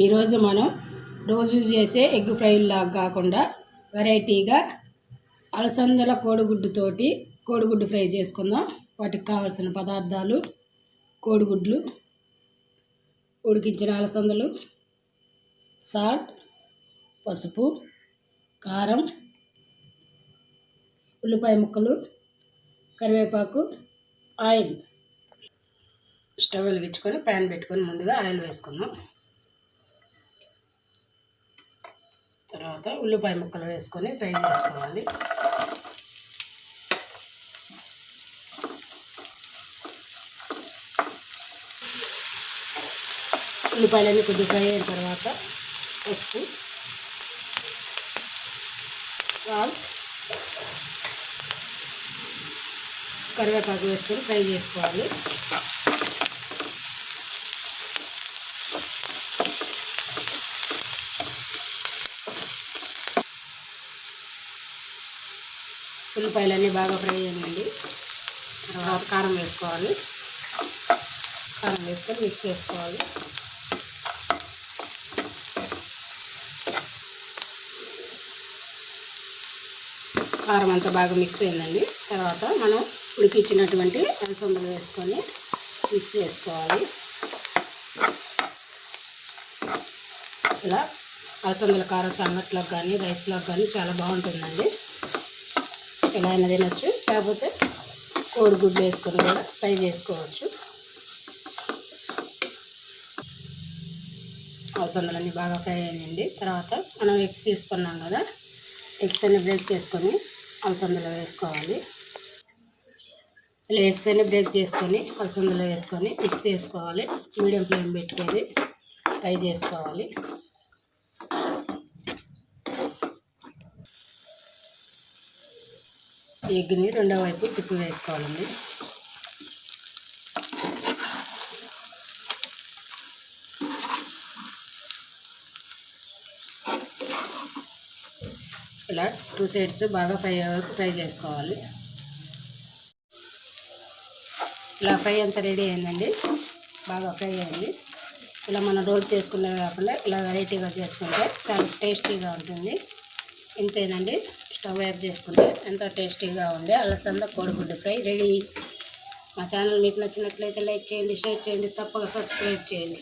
ఈరోజు మనం రోజు చేసే ఎగ్ ఫ్రై లాగా కాకుండా వెరైటీగా అలసందల కోడిగుడ్డుతోటి కోడిగుడ్డు ఫ్రై చేసుకుందాం. వాటికి కావాల్సిన పదార్థాలు కోడిగుడ్లు ఉడికించిన అలసందలు సాల్ట్ పసుపు కారం ఉల్లిపాయ ముక్కలు కరివేపాకు ఆయిల్. స్టవ్ వెలిగించుకొని ప్యాన్ పెట్టుకొని ముందుగా ఆయిల్ వేసుకుందాం. తర్వాత ఉల్లిపాయ ముక్కలు వేసుకొని ఫ్రై చేసుకోవాలి. ఉల్లిపాయలన్నీ కొద్దిగా ఫ్రై అయిన తర్వాత పసుపు సాల్ట్ కరివేపాకు వేసుకొని ఫ్రై చేసుకోవాలి. ఉల్లిపాయలన్నీ బాగా ఫ్రై చేయండి తర్వాత కారం వేసుకోవాలి. కారం వేసుకొని మిక్స్ చేసుకోవాలి. కారం అంతా బాగా మిక్స్ అయిందండి. తర్వాత మనం ఉడికిచ్చినటువంటి అలసందలు వేసుకొని మిక్స్ చేసుకోవాలి. ఇలా అలసందల కారం సంగట్లోకి కానీ రైస్లోకి కానీ చాలా బాగుంటుందండి. ఎలా అయినా తినచ్చు. కాకపోతే కోడిగుడ్డు వేసుకొని కూడా ఫ్రై చేసుకోవచ్చు. అలసందలన్నీ బాగా ఫ్రై అయ్యండి తర్వాత మనం ఎగ్స్ తీసుకున్నాం కదా ఎగ్స్ అన్ని బ్రేక్ చేసుకొని అలసందలో వేసుకోవాలి. ఇలా ఎగ్స్ అన్ని బ్రేక్ చేసుకొని అలసందలో వేసుకొని మిక్స్ చేసుకోవాలి. మీడియం ఫ్లేమ్ పెట్టుకొని ఫ్రై చేసుకోవాలి. ఎగ్ని రెండో వైపు తిప్పి వేసుకోవాలండి. ఇలా టూ సైడ్స్ బాగా ఫ్రై వరకు ఫ్రై చేసుకోవాలి. ఇలా ఫ్రై అంతా రెడీ అయిందండి. బాగా ఫ్రై అయింది. ఇలా మనం రోల్ చేసుకునే కాకుండా ఇలా వెరైటీగా చేసుకుంటే చాలా టేస్టీగా ఉంటుంది. ఇంతేనండి. స్టవ్ ఆఫ్ చేసుకుంటే ఎంతో టేస్టీగా ఉండే అలసంద కోడిగుడ్డు ఫ్రై రెడీ. మా ఛానల్ మీకు నచ్చినట్లయితే లైక్ చేయండి షేర్ చేయండి తప్పక సబ్స్క్రైబ్ చేయండి.